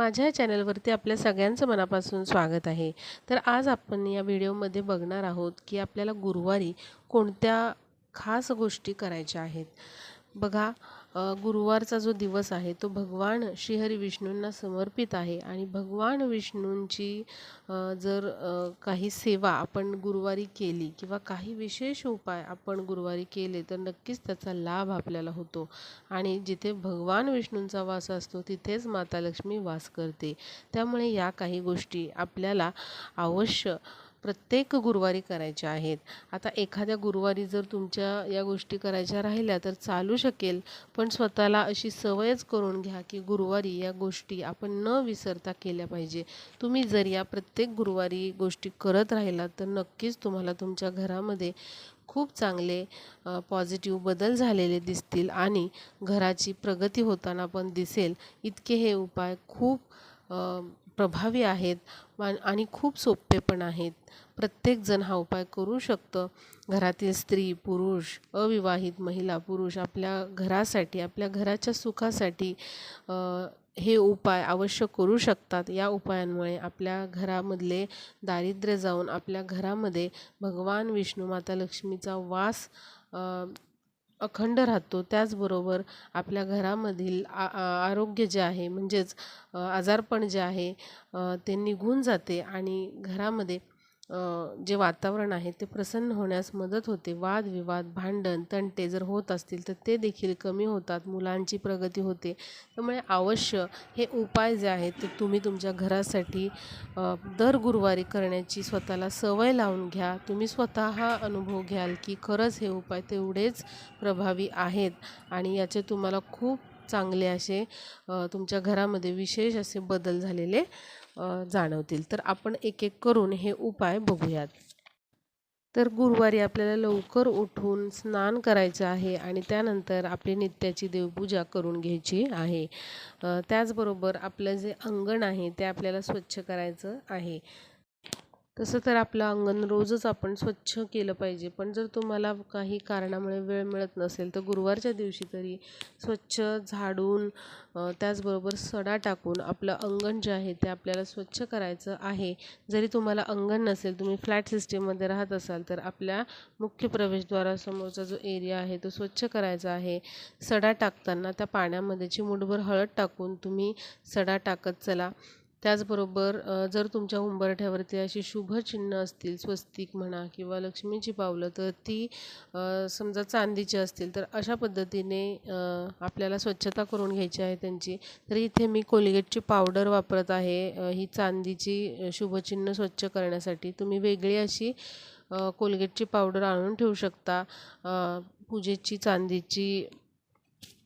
माझ्या या चॅनलवरती आपल्या सगळ्यांचं मनापासून स्वागत आहे. तर आज आपण या व्हिडिओमध्ये बघणार आहोत की आपल्याला गुरुवारी कोणत्या खास गोष्टी करायच्या आहेत. बघा गुरुवारचा जो दिवस आहे तो भगवान श्रीहरी विष्णूंना समर्पित आहे. आणि भगवान विष्णूंची जर काही सेवा आपण गुरुवारी केली किंवा काही विशेष उपाय आपण गुरुवारी केले तर नक्कीच त्याचा लाभ आपल्याला होतो. आणि जिथे भगवान विष्णूंचा वास असतो तिथेच माता लक्ष्मी वास करते. त्यामुळे या काही गोष्टी आपल्याला अवश्य प्रत्येक गुरुवारी करायच्या आहेत. आता एखाद्या गुरुवारी जर तुमच्या या गोष्टी करायच्या राहिल्या तर चालू शकेल पण स्वतःला अशी सवयच करून घ्या की गुरुवारी या गोष्टी आपण न विसरता केल्या पाहिजे. तुम्ही जर या प्रत्येक गुरुवारी गोष्टी करत राहिलात तर नक्कीच तुम्हाला तुमच्या घरामध्ये खूप चांगले पॉझिटिव्ह बदल झालेले दिसतील आणि घराची प्रगती होताना पण दिसेल. इतके हे उपाय खूप प्रभावी आहेत वा- आणि खूप सोपे पण आहेत. प्रत्येकजण हा उपाय करू शकतं. घरातील स्त्री पुरुष अविवाहित महिला पुरुष आपल्या घरासाठी आपल्या घराच्या सुखासाठी हे उपाय अवश्य करू शकतात. या उपायांमुळे आपल्या घरामधले दारिद्र्य जाऊन आपल्या घरामध्ये भगवान विष्णू माता लक्ष्मीचा वास अखंड राहतो. त्याचबरोबर आपल्या घरामधील आ आरोग्य जे आहे म्हणजेच आजारपण जे आहे ते निघून जाते आणि घरामध्ये जे वातावरण आहे ते प्रसन्न होण्यास मदत होते. वादविवाद भांडण तंटे जर होत असतील तर ते देखील कमी होतात मुलांची प्रगती होते. त्यामुळे अवश्य हे उपाय जे आहेत ते तुम्ही तुमच्या घरासाठी दर गुरुवारी करण्याची स्वतःला सवय लावून घ्या. तुम्ही स्वतः अनुभव घ्याल की खरंच हे उपाय तेवढेच प्रभावी आहेत आणि याचे तुम्हाला खूप चांगले असे तुमच्या घरामध्ये विशेष असे बदल झालेले जाणवतील. तर आपण एक एक करून हे उपाय बघूयात. तर गुरुवारी आपल्याला लवकर उठून स्नान करायचं आहे आणि त्यानंतर आपली नित्याची देवपूजा करून घ्यायची आहे. त्याचबरोबर आपलं जे अंगण आहे ते आपल्याला स्वच्छ करायचं आहे. तसं तर आपलं अंगण रोजच आपण स्वच्छ केलं पाहिजे. पण जर तुम्हाला काही कारणामुळे वेळ मिळत नसेल तर गुरुवारच्या दिवशी तरी स्वच्छ झाडून त्याचबरोबर सडा टाकून आपलं अंगण जे आहे ते आपल्याला स्वच्छ करायचं आहे. जरी तुम्हाला अंगण नसेल तुम्ही फ्लॅट सिस्टीममध्ये राहत असाल तर आपल्या मुख्य प्रवेशद्वारासमोरचा जो एरिया आहे तो स्वच्छ करायचा आहे. सडा टाकताना त्या पाण्यामध्ये चिमूटभर हळद टाकून तुम्ही सडा टाकत चला. त्याचबरोबर जर तुमच्या उंबरठ्यावरती अशी शुभचिन्ह असतील स्वस्तिक म्हणा किंवा लक्ष्मीची पावलं तर ती समजा चांदीची असतील तर अशा पद्धतीने आपल्याला स्वच्छता करून घ्यायची आहे त्यांची. तर इथे मी कोलगेटची पावडर वापरत आहे ही चांदीची शुभचिन्ह स्वच्छ करण्यासाठी. तुम्ही वेगळी अशी कोलगेटची पावडर आणून ठेवू शकता. पूजेची चांदीची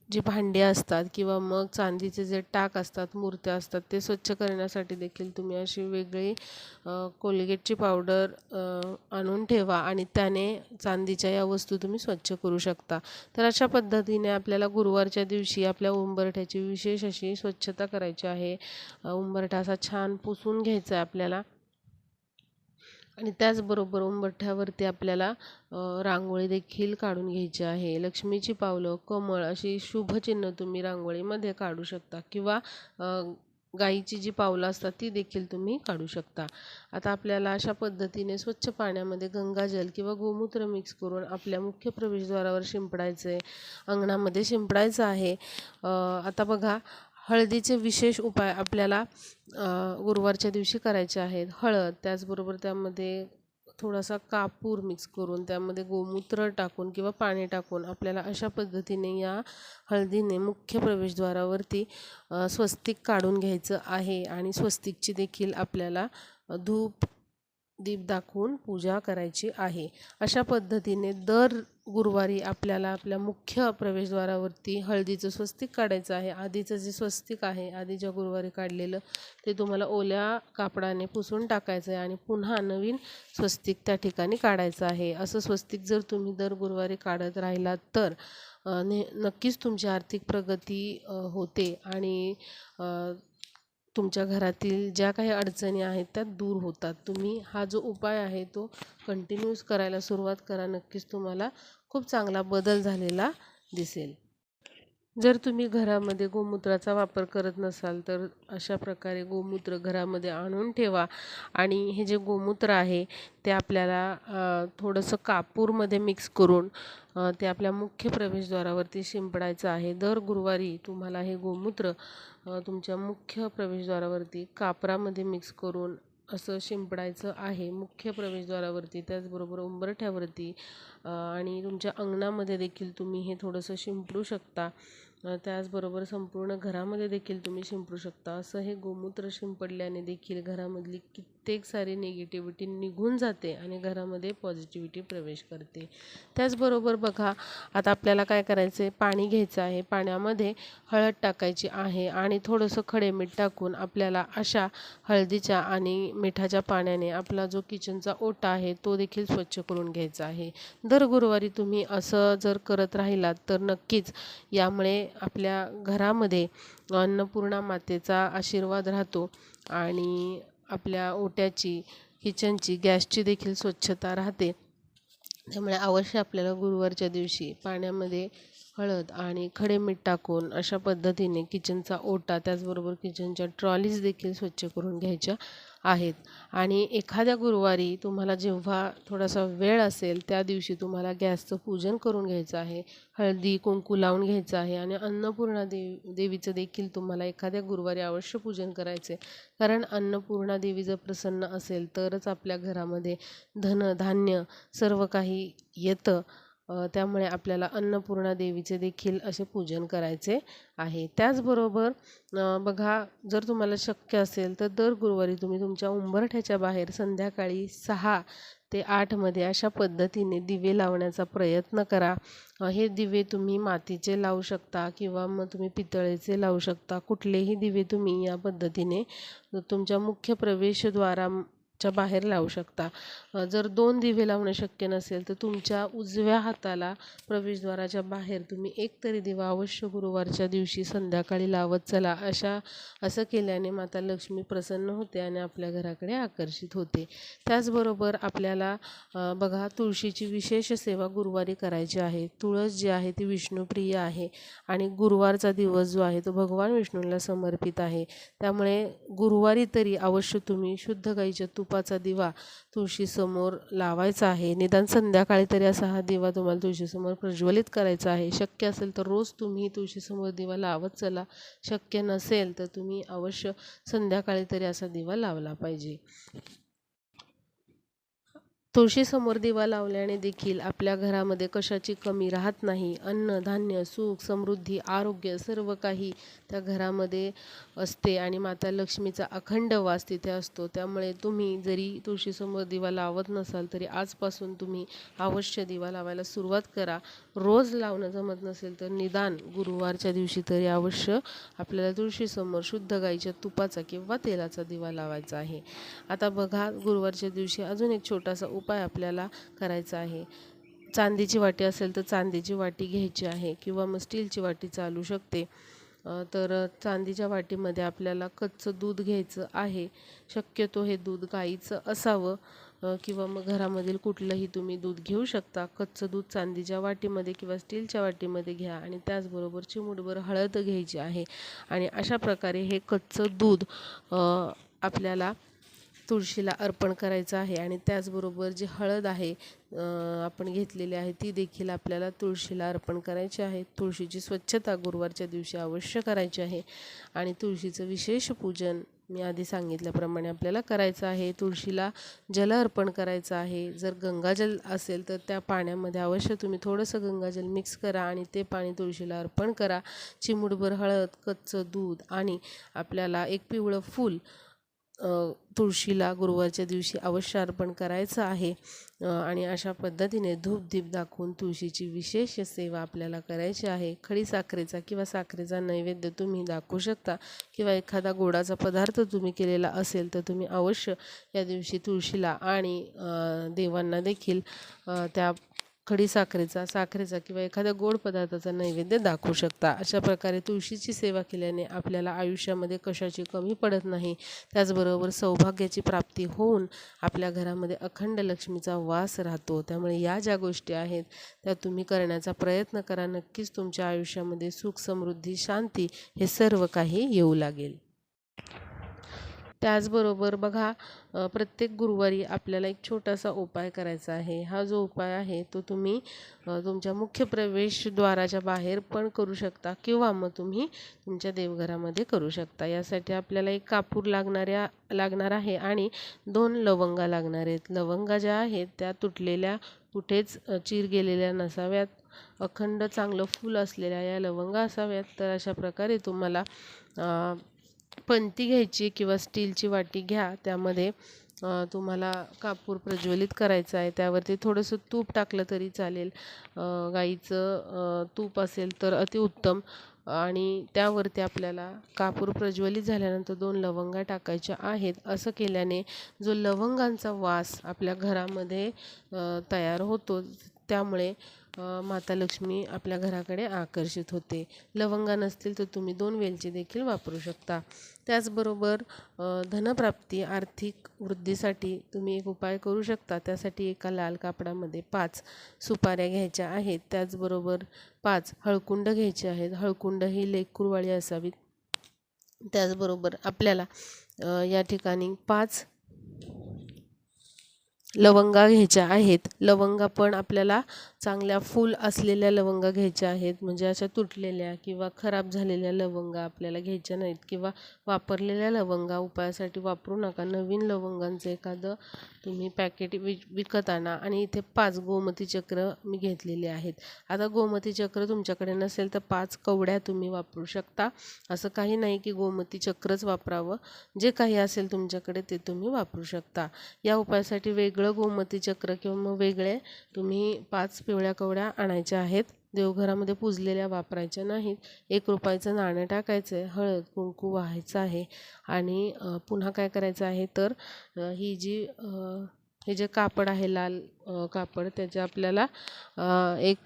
जी भांडी असतात किंवा मग चांदीचे जे टाक असतात मूर्त्या असतात ते स्वच्छ करण्यासाठी देखील तुम्ही अशी वेगळी कोलगेटची पावडर आणून ठेवा आणि त्याने चांदीच्या या वस्तू तुम्ही स्वच्छ करू शकता. तर अशा पद्धतीने आपल्याला गुरुवारच्या दिवशी आपल्या उंबरठ्याची विशेष अशी स्वच्छता करायची आहे. उंबरठा असा छान पुसून घ्यायचा आहे आपल्याला. आणि त्याचबरोबर उंबरठ्यावरती आपल्याला रांगोळी देखील काढून घ्यायची आहे. लक्ष्मीची पावलं कमळ अशी शुभचिन्ह तुम्ही रांगोळीमध्ये काढू शकता किंवा गाईची जी पावलं असतात ती देखील तुम्ही काढू शकता. आता आपल्याला अशा पद्धतीने स्वच्छ पाण्यामध्ये गंगाजल किंवा गोमूत्र मिक्स करून आपल्या मुख्य प्रवेशद्वारावर शिंपडायचं आहे अंगणामध्ये शिंपडायचं आहे. आता बघा हळदीचे विशेष उपाय आपल्याला गुरुवारच्या दिवशी करायचे आहेत. हळद त्याचबरोबर त्यामध्ये थोडासा कापूर मिक्स करून त्यामध्ये गोमूत्र टाकून किंवा पाणी टाकून आपल्याला अशा पद्धतीने या हळदीने मुख्य प्रवेशद्वारावरती स्वस्तिक काढून घ्यायचं आहे. आणि स्वस्तिकची देखील आपल्याला धूप दीप दाखवून पूजा करायची आहे. अशा पद्धतीने दर गुरुवारी आपल्याला आपल्या मुख्य प्रवेशद्वारावरती हळदीचं स्वस्तिक काढायचं आहे. आधीचं जे स्वस्तिक आहे आधीच्या गुरुवारी काढलेलं ते तुम्हाला ओल्या कापडाने पुसून टाकायचं आहे आणि पुन्हा नवीन स्वस्तिक त्या ठिकाणी काढायचं आहे. असं स्वस्तिक जर तुम्ही दर गुरुवारी काढत राहिलात तर ने नक्कीच तुमची आर्थिक प्रगती होते आणि तुमच्या घरातील ज्या काही अडचणी आहेत त्या दूर होतात. तुम्ही हा जो उपाय आहे तो कंटिन्यूस करायला सुरुवात करा. नक्कीच तुम्हाला खूप चांगला बदल झालेला दिसेल. जर तुम्ही घरामध्ये गोमूत्राचा वापर करत नसाल तर अशा प्रकारे गोमूत्र घरामध्ये आणून ठेवा. आणि हे जे गोमूत्र आहे ते आपल्याला थोडंसं कापूरमध्ये मिक्स करून ते आपल्या मुख्य प्रवेशद्वारावरती शिंपडायचं आहे. दर गुरुवारी तुम्हाला हे गोमूत्र तुमच्या मुख्य प्रवेशद्वारावरती कापरामध्ये मिक्स करून असं शिंपडायचं आहे. मुख्य प्रवेशद्वारावरती त्याचबरोबर उंबरठ्यावरती आणि तुमच्या अंगणामध्ये देखील तुम्ही हे थोडंसं शिंपडू शकता. त्याचबरोबर संपूर्ण घरामध्ये देखील तुम्ही शिंपडू शकता. असं हे गोमूत्र शिंपडल्याने देखील घरामधली कित्येक सारी निगेटिव्हिटी निघून जाते आणि घरामध्ये पॉझिटिव्हिटी प्रवेश करते. त्याचबरोबर बघा आता आपल्याला काय करायचं आहे पाणी घ्यायचं आहे. पाण्यामध्ये हळद टाकायची आहे आणि थोडंसं खडे मीठ टाकून आपल्याला अशा हळदीच्या आणि मिठाच्या पाण्याने आपला जो किचनचा ओटा आहे तो देखील स्वच्छ करून घ्यायचा आहे. दर गुरुवारी तुम्ही असं जर करत राहिलात तर नक्कीच यामुळे आपल्या घरामध्ये अन्नपूर्णा मातेचा आशीर्वाद राहतो आणि आपल्या ओट्याची किचनची गॅसची देखील स्वच्छता राहते. त्यामुळे अवश्य आपल्याला गुरुवारच्या दिवशी पाण्यामध्ये हळद आणि खडे मीठ टाकून अशा पद्धतीने किचनचा ओटा त्याचबरोबर किचनच्या ट्रॉलीज देखील स्वच्छ करून घ्यायच्या आहेत. आणि एखाद्या गुरुवारी तुम्हाला जेव्हा थोडासा वेळ असेल त्या दिवशी तुम्हाला गॅसचं पूजन करून घ्यायचं आहे. हळदी कुंकू लावून घ्यायचं आहे आणि अन्नपूर्णा देव देवीचं देखील तुम्हाला एखाद्या गुरुवारी अवश्य पूजन करायचे कारण अन्नपूर्णा देवी जर प्रसन्न असेल तरच आपल्या घरामध्ये धन धान्य सर्व काही येतं. त्यामुळे आपल्याला अन्नपूर्णा देवीचे देखील असे पूजन करायचे आहे. त्याचबरोबर बघा जर तुम्हाला शक्य असेल तर दर गुरुवारी तुम्ही तुमच्या उंबरठ्याच्या बाहेर संध्याकाळी सहा ते आठमध्ये अशा पद्धतीने दिवे लावण्याचा प्रयत्न करा. हे दिवे तुम्ही मातीचे लावू शकता किंवा मग तुम्ही पितळेचे लावू शकता. कुठलेही दिवे तुम्ही या पद्धतीने तुमच्या मुख्य प्रवेशद्वारा च्या बाहेर लावू शकता. जर दोन दिवे लावणं शक्य नसेल तर तुमच्या उजव्या हाताला प्रवेशद्वाराच्या बाहेर तुम्ही एक तरी दिवा अवश्य गुरुवारच्या दिवशी संध्याकाळी लावत चला. अशा असं केल्याने माता लक्ष्मी प्रसन्न होते आणि आपल्या घराकडे आकर्षित होते. त्याचबरोबर आपल्याला बघा तुळशीची विशेष सेवा गुरुवारी करायची आहे. तुळस जी आहे ती विष्णुप्रिय आहे आणि गुरुवारचा दिवस जो आहे तो भगवान विष्णूला समर्पित आहे. त्यामुळे गुरुवारी तरी अवश्य तुम्ही शुद्ध गाईच्या तुपाचा दिवा तुळशीसमोर लावायचा आहे. निदान संध्याकाळी तरी असा हा दिवा तुम्हाला तुळशीसमोर प्रज्वलित करायचा आहे. शक्य असेल तर रोज तुम्ही तुळशीसमोर दिवा लावत चला. शक्य नसेल तर तुम्ही अवश्य संध्याकाळी तरी असा दिवा लावला पाहिजे. तुळशीसमोर दिवा लावल्याने देखील आपल्या घरामध्ये कशाची कमी राहत नाही. अन्न धान्य सुख समृद्धी आरोग्य सर्व काही त्या घरामध्ये असते आणि माता लक्ष्मीचा अखंड वास तिथे असतो. त्यामुळे तुम्ही जरी तुळशीसमोर दिवा लावत नसाल तरी आजपासून तुम्ही अवश्य दिवा लावायला सुरुवात करा. रोज लावणं जमत नसेल तर निदान गुरुवारच्या दिवशी तरी अवश्य आपल्याला तुळशीसमोर शुद्ध गाईच्या तुपाचा किंवा तेलाचा दिवा लावायचा आहे. आता बघा गुरुवारच्या दिवशी अजून एक छोटासा उपाय आपल्याला करायचा आहे. चांदीची वाटी असेल तर चांदीची वाटी घ्यायची आहे किंवा मग स्टीलची वाटी चालू शकते. तर चांदीच्या वाटीमध्ये आपल्याला कच्चं दूध घ्यायचं आहे. शक्यतो हे दूध गाईचं असावं. किंवा मग घरामधील कुठलंही तुम्ही दूध घेऊ शकता. कच्चं दूध चांदीच्या वाटीमध्ये किंवा स्टीलच्या वाटीमध्ये घ्या आणि त्याचबरोबर चिमूटभर हळद घ्यायची आहे. आणि अशा प्रकारे हे कच्चं दूध आपल्याला तुळशीला अर्पण करायचं आहे आणि त्याचबरोबर जी हळद आहे आपण घेतलेली आहे ती देखील आपल्याला तुळशीला अर्पण करायची आहे. तुळशीची स्वच्छता गुरुवारच्या दिवशी अवश्य करायची आहे आणि तुळशीचं विशेष पूजन मी आधी सांगितल्याप्रमाणे आपल्याला करायचं आहे. तुळशीला जल अर्पण करायचं आहे. जर गंगाजल असेल तर त्या पाण्यामध्ये अवश्य तुम्ही थोडंसं गंगाजल मिक्स करा आणि ते पाणी तुळशीला अर्पण करा. चिमूटभर हळद कच्चं दूध आणि आपल्याला एक पिवळं फूल तुळशीला गुरुवारच्या दिवशी अवश्य अर्पण करायचं आहे. आणि अशा पद्धतीने धूप दीप दाखवून तुळशीची विशेष सेवा आपल्याला करायची आहे. खडी साखरेचा किंवा साखरेचा नैवेद्य तुम्ही दाखवू शकता किंवा एखादा गोडाचा पदार्थ तुम्ही केलेला असेल तर तुम्ही अवश्य या दिवशी तुळशीला आणि देवांना देखील त्या खडी साखरेचा साखरेचा किंवा एखाद्या गोड पदार्थाचा नैवेद्य दाखवू शकता. अशा प्रकारे तुळशीची सेवा केल्याने आपल्याला आयुष्यामध्ये कशाची कमी पडत नाही त्याचबरोबर सौभाग्याची प्राप्ती होऊन आपल्या घरामध्ये अखंड लक्ष्मीचा वास राहतो. त्यामुळे या ज्या गोष्टी आहेत त्या तुम्ही करण्याचा प्रयत्न करा. नक्कीच तुमच्या आयुष्यामध्ये सुख समृद्धी शांती हे सर्व काही येऊ लागेल. त्याचबरोबर बघा प्रत्येक गुरुवारी आपल्याला एक छोटासा उपाय करायचा आहे. हा जो उपाय आहे तो तुम्ही तुमच्या मुख्य प्रवेशद्वाराच्या बाहेर पण करू शकता किंवा मग तुम्ही तुमच्या देवघरामध्ये करू शकता. यासाठी आपल्याला एक कापूर लागणाऱ्या लागणार आहे आणि दोन लवंगा लागणार आहेत. लवंगा ज्या आहेत त्या तुटलेल्या कुठेच चीर गेलेल्या नसाव्यात. अखंड चांगलं फूल असलेल्या या लवंगा असाव्यात. तर अशा प्रकारे तुम्हाला पणती पंती घ्यायची किंवा स्टीलची वाटी घ्या त्यामध्ये तुम्हाला कापूर प्रज्वलित करायचा आहे. त्यावरती थोडंसं तूप टाकलं तरी चालेल. गाईचं तूप असेल तर अतिउत्तम आणि त्यावरती आपल्याला कापूर प्रज्वलित झाल्यानंतर दोन लवंगा टाकायच्या आहेत. असं केल्याने जो लवंगांचा वास आपल्या घरामध्ये तयार होतो त्यामुळे माता लक्ष्मी आपल्या घराकडे आकर्षित होते. लवंगा नसतील तर तुम्ही दोन वेलची देखील वापरू शकता. त्याचबरोबर धनप्राप्ती आर्थिक वृद्धीसाठी तुम्ही एक उपाय करू शकता. त्यासाठी एका लाल कापडामध्ये पाच सुपाऱ्या घ्यायच्या आहेत. त्याचबरोबर पाच हळकुंड घ्यायचे आहेत. हळकुंड ही लेकुरवाळी असावीत. त्याचबरोबर आपल्याला या ठिकाणी पाच लवंगा घ्यायच्या आहेत. लवंगा पण आपल्याला चांगल्या फूल असलेल्या लवंगा घ्यायच्या आहेत. म्हणजे अशा तुटलेल्या किंवा खराब झालेल्या लवंगा आपल्याला घ्यायच्या नाहीत. किंवा वापरलेल्या लवंगा उपायासाठी वापरू नका. नवीन लवंगांचं एखादं तुम्ही पॅकेट वि विकत आणा. आणि इथे पाच गोमती चक्र मी घेतलेले आहेत. आता गोमती चक्र तुमच्याकडे नसेल तर पाच कवड्या तुम्ही वापरू शकता. असं काही नाही की गोमती चक्रच वापरावं. जे काही असेल तुमच्याकडे ते तुम्ही वापरू शकता. या उपायासाठी वेगळं गोमती चक्र किंवा मग वेगळे तुम्ही पाच पिवळ्या कवड्या आणायच्या आहेत. देवघरामध्ये पूजलेल्या वापरायच्या नाहीत. एक रुपयाचं नाणं टाकायचं आहे हळद कुंकू व्हायचं आहे. आणि पुन्हा काय करायचं आहे तर ही जी हे जे कापड आहे लाल कापड त्याचे आपल्याला एक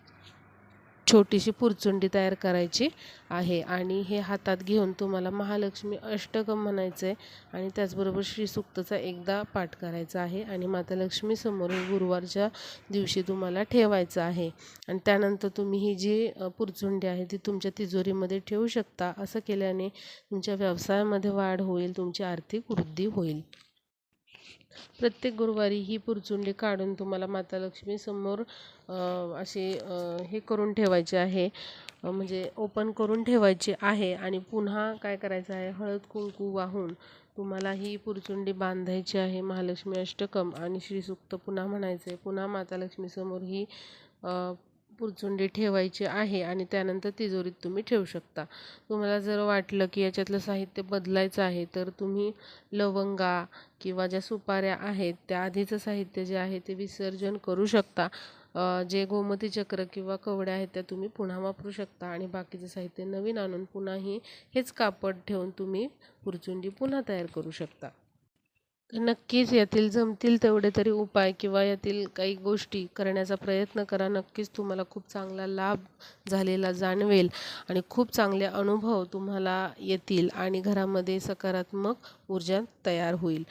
छोटीशी पुरचुंडी तयार करायची आहे. आणि हे हातात घेऊन तुम्हाला महालक्ष्मी अष्टकम म्हणायचं आहे आणि त्याचबरोबर श्रीसूक्तचा एकदा पाठ करायचा आहे. आणि माता लक्ष्मीसमोर गुरुवारच्या दिवशी तुम्हाला ठेवायचं आहे. आणि त्यानंतर तुम्ही ही जी पुरचुंडी आहे ती तुमच्या तिजोरीमध्ये ठेवू शकता. असं केल्याने तुमच्या व्यवसायामध्ये वाढ होईल तुमची आर्थिक वृद्धी होईल. प्रत्येक गुरुवारी ही पुरचुंडी काढून तुम्हाला माता लक्ष्मीसमोर असे अशी हे करून ठेवायचे आहे. म्हणजे ओपन करून ठेवायची आहे आणि पुन्हा काय करायचं आहे? हळद कुंकू वाहून तुम्हाला ही पुरचुंडी बांधायची आहे. महालक्ष्मी अष्टकम आणि श्रीसूक्त पुन्हा म्हणायचं आहे पुन्हा माता लक्ष्मीसमोर ही पुरचुंडी ठेवायची आहे आणि त्यानंतर तिजोरीत तुम्ही ठेवू शकता. तुम्हाला जर वाटलं की याच्यातलं साहित्य बदलायचं आहे तर तुम्ही लवंगा किंवा ज्या सुपाऱ्या आहेत त्या आधीचं साहित्य जे आहे ते विसर्जन करू शकता. जे गोमती चक्र किंवा कवड्या आहेत त्या तुम्ही पुन्हा वापरू शकता आणि बाकीचं साहित्य नवीन आणून पुन्हाही हेच कापड ठेवून तुम्ही पुरचुंडी पुन्हा तयार करू शकता. नक्कीच यातील जमतील तेवढे तरी उपाय किंवा यातील काही गोष्टी करण्याचा प्रयत्न करा. नक्कीच तुम्हाला खूप चांगला लाभ झालेला जाणवेल आणि खूप चांगले अनुभव तुम्हाला येतील आणि घरामध्ये सकारात्मक ऊर्जा तयार होईल.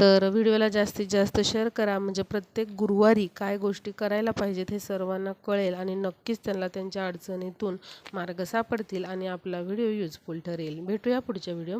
तर व्हिडिओला जास्तीत जास्त शेअर करा. म्हणजे प्रत्येक गुरुवारी काय गोष्टी करायला पाहिजेत हे सर्वांना कळेल आणि नक्कीच त्यांना त्यांच्या अडचणीतून मार्ग सापडतील आणि आपला व्हिडिओ युजफुल ठरेल. भेटूया पुढच्या व्हिडिओ